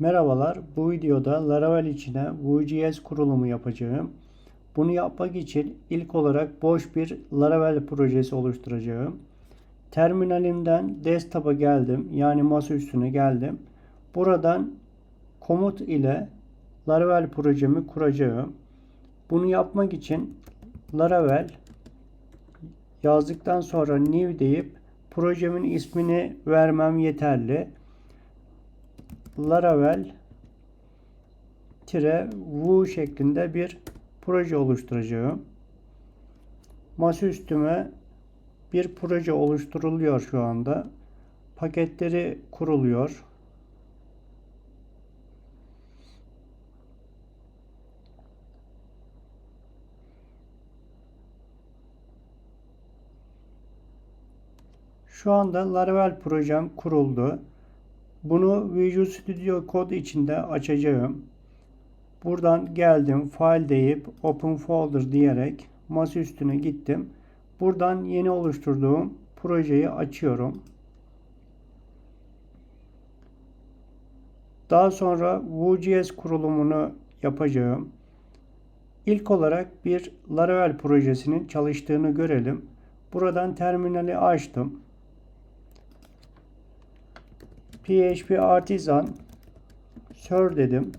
Merhabalar, bu videoda Laravel içine Vue.js kurulumu yapacağım. Bunu yapmak için ilk olarak boş bir Laravel projesi oluşturacağım. Terminalimden desktop'a geldim, yani masa üstüne geldim. Buradan komut ile Laravel projemi kuracağım. Bunu yapmak için Laravel yazdıktan sonra new deyip projemin ismini vermem yeterli. Laravel tire Vue şeklinde bir proje oluşturacağım. Masaüstüme bir proje oluşturuluyor şu anda. Paketleri kuruluyor. Şu anda Laravel projem kuruldu. Bunu Visual Studio Code içinde açacağım. Buradan geldim file deyip open folder diyerek masa üstüne gittim. Buradan yeni oluşturduğum projeyi açıyorum. Daha sonra Vue.js kurulumunu yapacağım. İlk olarak bir Laravel projesinin çalıştığını görelim. Buradan terminali açtım. PHP Artisan Sir dedim.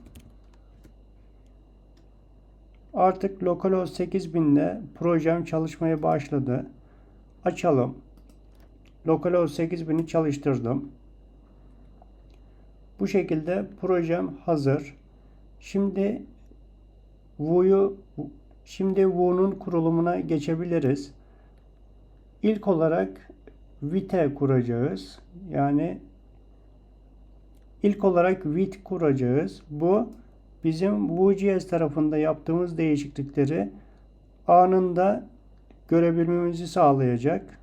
Artık localhost 8000'de projem çalışmaya başladı. Açalım. Localhost 8000'i çalıştırdım. Bu şekilde projem hazır. Şimdi Vue'yu şimdi Vue'nun kurulumuna geçebiliriz. İlk olarak Vite kuracağız. Yani İlk olarak with kuracağız. Bu bizim Vue.js tarafında yaptığımız değişiklikleri anında görebilmemizi sağlayacak.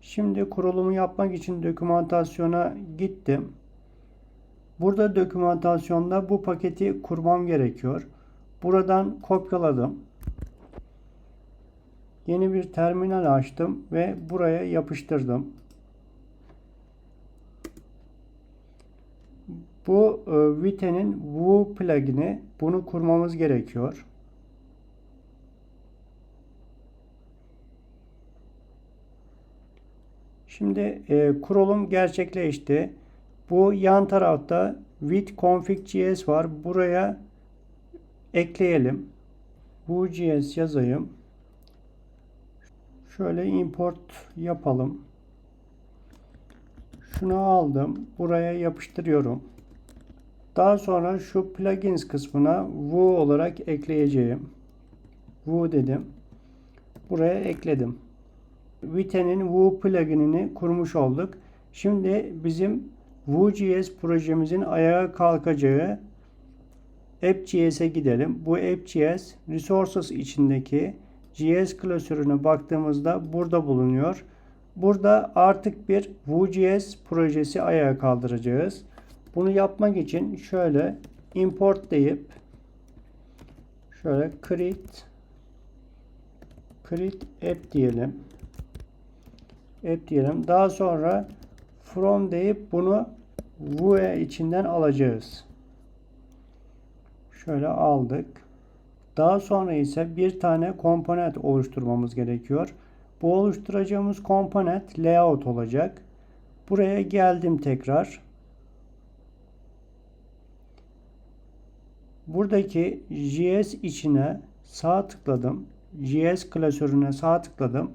Şimdi kurulumu yapmak için dokümantasyona gittim. Burada dokümantasyonda bu paketi kurmam gerekiyor. Buradan kopyaladım. Yeni bir terminal açtım ve buraya yapıştırdım. Bu e, Vite'nin Vue plugin'i bunu kurmamız gerekiyor. Şimdi e, kurulum gerçekleşti. Bu yan tarafta with config.js var. Buraya ekleyelim. Vue.js yazayım. Şöyle import yapalım. Şunu aldım. Buraya yapıştırıyorum. Daha sonra şu plugins kısmına Vue olarak ekleyeceğim. Vue dedim. Buraya ekledim. Vite'nin Vue pluginini kurmuş olduk. Şimdi bizim Vue.js projemizin ayağa kalkacağı app.js'e gidelim. Bu app.js resources içindeki JS klasörüne baktığımızda burada bulunuyor. Burada artık bir Vue.js projesi ayağa kaldıracağız. Bunu yapmak için şöyle import deyip şöyle create create app diyelim. App diyelim. Daha sonra from deyip bunu Vue içinden alacağız. Şöyle aldık. Daha sonra ise bir tane komponent oluşturmamız gerekiyor. Bu oluşturacağımız komponent layout olacak. Buraya geldim tekrar. Buradaki JS içine sağ tıkladım. JS klasörüne sağ tıkladım.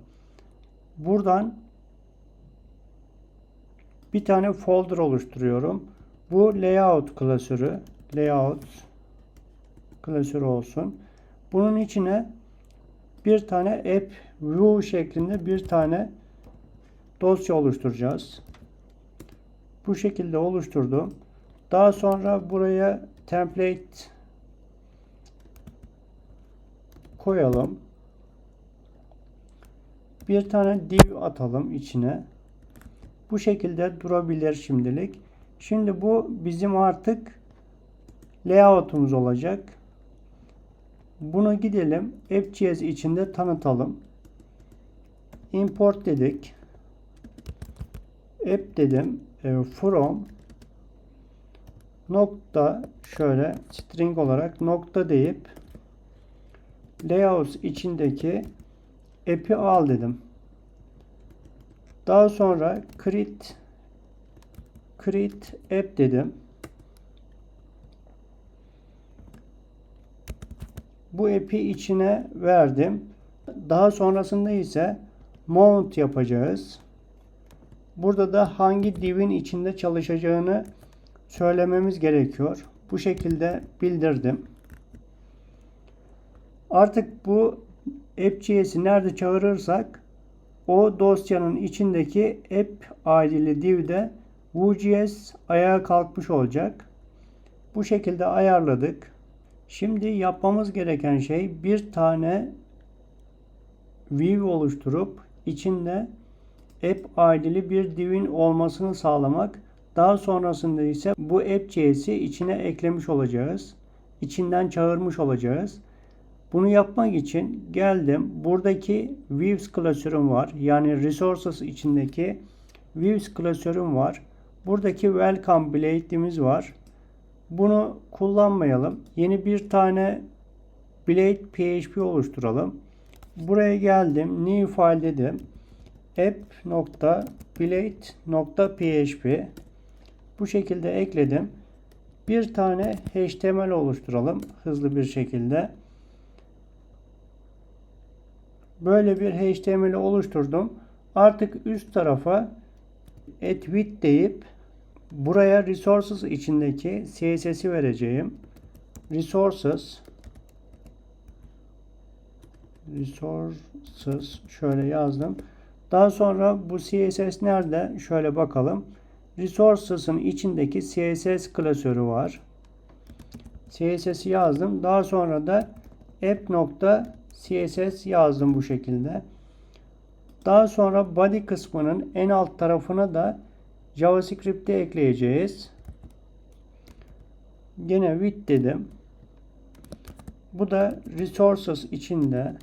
Buradan bir tane folder oluşturuyorum. Bu layout klasörü. Layout klasörü olsun. Bunun içine bir tane app view şeklinde bir tane dosya oluşturacağız. Bu şekilde oluşturdum. Daha sonra buraya template koyalım. Bir tane div atalım içine. Bu şekilde durabilir şimdilik. Şimdi bu bizim artık layout'umuz olacak. Bunu gidelim app.js içinde tanıtalım. Import dedik. App dedim. E, from nokta şöyle string olarak nokta deyip layouts içindeki app'i al dedim. Daha sonra create create app dedim. Bu app'i içine verdim. Daha sonrasında ise mount yapacağız. Burada da hangi divin içinde çalışacağını söylememiz gerekiyor. Bu şekilde bildirdim. Artık bu app.js'i nerede çağırırsak o dosyanın içindeki app id'li divde Vue.js ayağa kalkmış olacak. Bu şekilde ayarladık. Şimdi yapmamız gereken şey bir tane view oluşturup içinde app id'li bir divin olmasını sağlamak. Daha sonrasında ise bu app.js'i içine eklemiş olacağız. İçinden çağırmış olacağız. Bunu yapmak için geldim. Buradaki views klasörüm var. Yani resources içindeki views klasörüm var. Buradaki welcome blade'imiz var. Bunu kullanmayalım. Yeni bir tane blade php oluşturalım. Buraya geldim. New file dedim. app.blade.php Bu şekilde ekledim. Bir tane HTML oluşturalım hızlı bir şekilde. Böyle bir HTML oluşturdum. Artık üst tarafa with deyip buraya resources içindeki CSS'i vereceğim. Resources resources şöyle yazdım. Daha sonra bu CSS nerede? Şöyle bakalım. Resources'ın içindeki CSS klasörü var. CSS'i yazdım. Daha sonra da app.css yazdım bu şekilde. Daha sonra body kısmının en alt tarafına da JavaScript'i ekleyeceğiz. Yine with dedim. Bu da resources içinde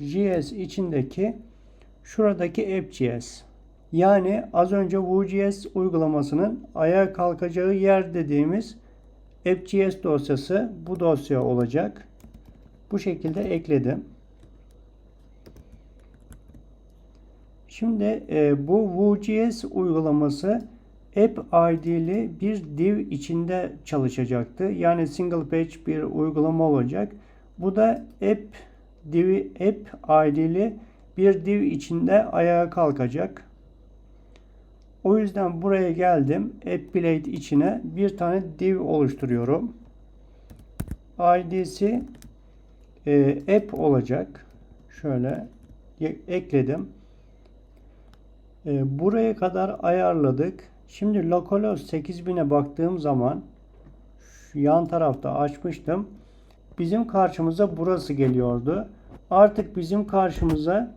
JS içindeki şuradaki app.js. Yani az önce Vue.js uygulamasının ayağa kalkacağı yer dediğimiz app.js dosyası bu dosya olacak. Bu şekilde ekledim. Şimdi e, bu Vue.js uygulaması app id'li bir div içinde çalışacaktı. Yani single page bir uygulama olacak. Bu da app divi app id'li bir div içinde ayağa kalkacak. O yüzden buraya geldim. App Blade içine bir tane div oluşturuyorum. ID'si e, app olacak. Şöyle ekledim. E, buraya kadar ayarladık. Şimdi localhost 8000'e baktığım zaman yan tarafta açmıştım. Bizim karşımıza burası geliyordu. Artık bizim karşımıza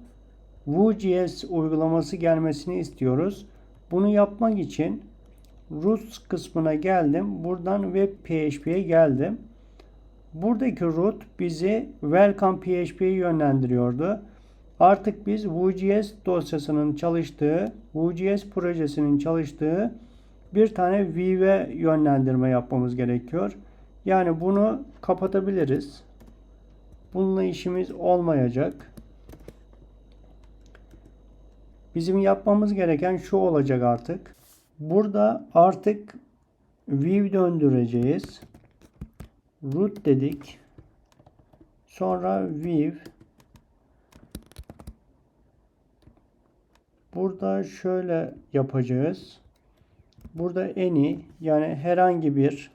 Vue.js uygulaması gelmesini istiyoruz. Bunu yapmak için roots kısmına geldim. Buradan web php'ye geldim. Buradaki root bizi welcome php'ye yönlendiriyordu. Artık biz Vue.js dosyasının çalıştığı, Vue.js projesinin çalıştığı bir tane Vive yönlendirme yapmamız gerekiyor. Yani bunu kapatabiliriz. Bununla işimiz olmayacak. Bizim yapmamız gereken şu olacak artık. Burada artık view döndüreceğiz. Root dedik. Sonra view. Burada şöyle yapacağız. Burada any yani herhangi bir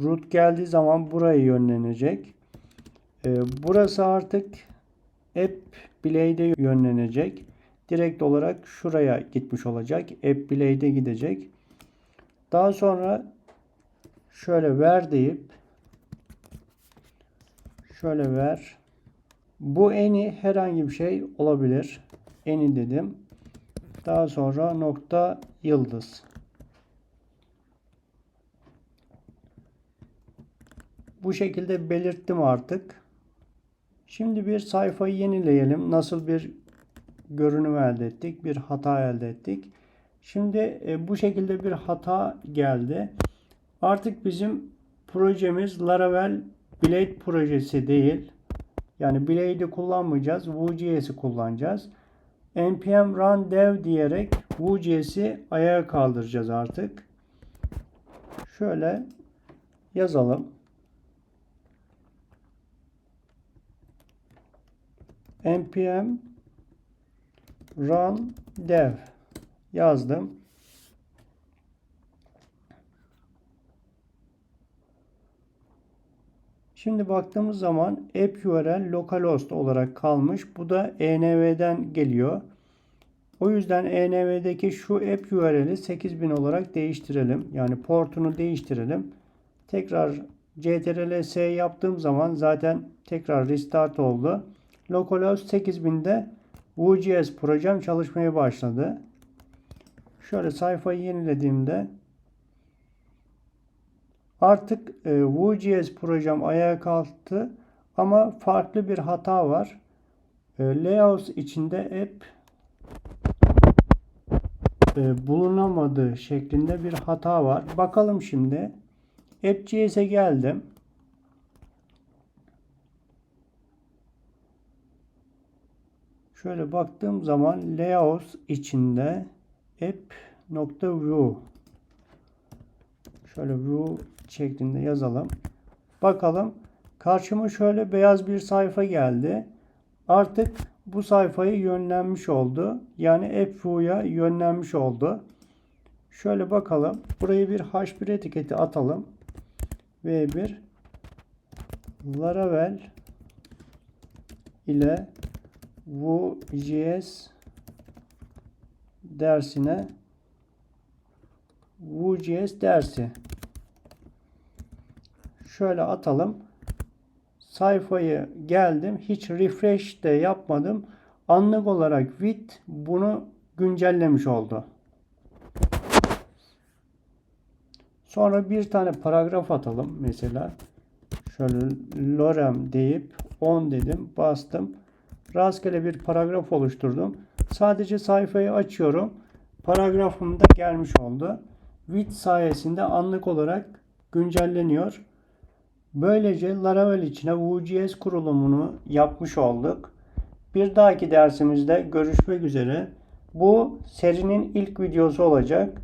root geldiği zaman buraya yönlenecek. Ee, burası artık app Blade'e yönlenecek. Direkt olarak şuraya gitmiş olacak. App Blade'e gidecek. Daha sonra şöyle ver deyip şöyle ver. Bu eni herhangi bir şey olabilir. Eni dedim. Daha sonra nokta yıldız. Bu şekilde belirttim artık. Şimdi bir sayfayı yenileyelim. Nasıl bir görünüm elde ettik. Bir hata elde ettik. Şimdi e, bu şekilde bir hata geldi. Artık bizim projemiz Laravel Blade projesi değil. Yani Blade'i kullanmayacağız. Vue.js'i kullanacağız. npm run dev diyerek Vue.js'i ayağa kaldıracağız artık. Şöyle yazalım. npm run dev yazdım. Şimdi baktığımız zaman app URL localhost olarak kalmış. Bu da env'den geliyor. O yüzden env'deki şu app URL'i 8000 olarak değiştirelim. Yani portunu değiştirelim. Tekrar ctrl-s yaptığım zaman zaten tekrar restart oldu. Localhost 8000'de Vue.js projem çalışmaya başladı. Şöyle sayfayı yenilediğimde artık e, Vue.js projem ayağa kalktı ama farklı bir hata var. E, layouts içinde app e, bulunamadığı şeklinde bir hata var. Bakalım şimdi. App.js'e geldim. Şöyle baktığım zaman layouts içinde app.view şöyle view şeklinde yazalım. Bakalım. Karşıma şöyle beyaz bir sayfa geldi. Artık bu sayfayı yönlenmiş oldu. Yani AppView'ya yönlenmiş oldu. Şöyle bakalım. Buraya bir H1 etiketi atalım. V1 Laravel ile Vue.js dersine Vue.js dersi şöyle atalım. Sayfayı geldim. Hiç refresh de yapmadım. Anlık olarak with bunu güncellemiş oldu. Sonra bir tane paragraf atalım mesela. Şöyle lorem deyip 10 dedim. Bastım. Rastgele bir paragraf oluşturdum. Sadece sayfayı açıyorum. Paragrafım da gelmiş oldu. With sayesinde anlık olarak güncelleniyor. Böylece Laravel içine Vue.js kurulumunu yapmış olduk. Bir dahaki dersimizde görüşmek üzere. Bu serinin ilk videosu olacak.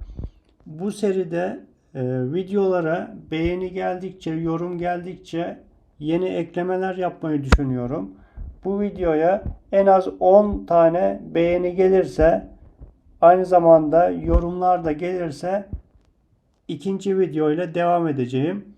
Bu seride e, videolara beğeni geldikçe, yorum geldikçe yeni eklemeler yapmayı düşünüyorum. Bu videoya en az 10 tane beğeni gelirse aynı zamanda yorumlar da gelirse ikinci video ile devam edeceğim.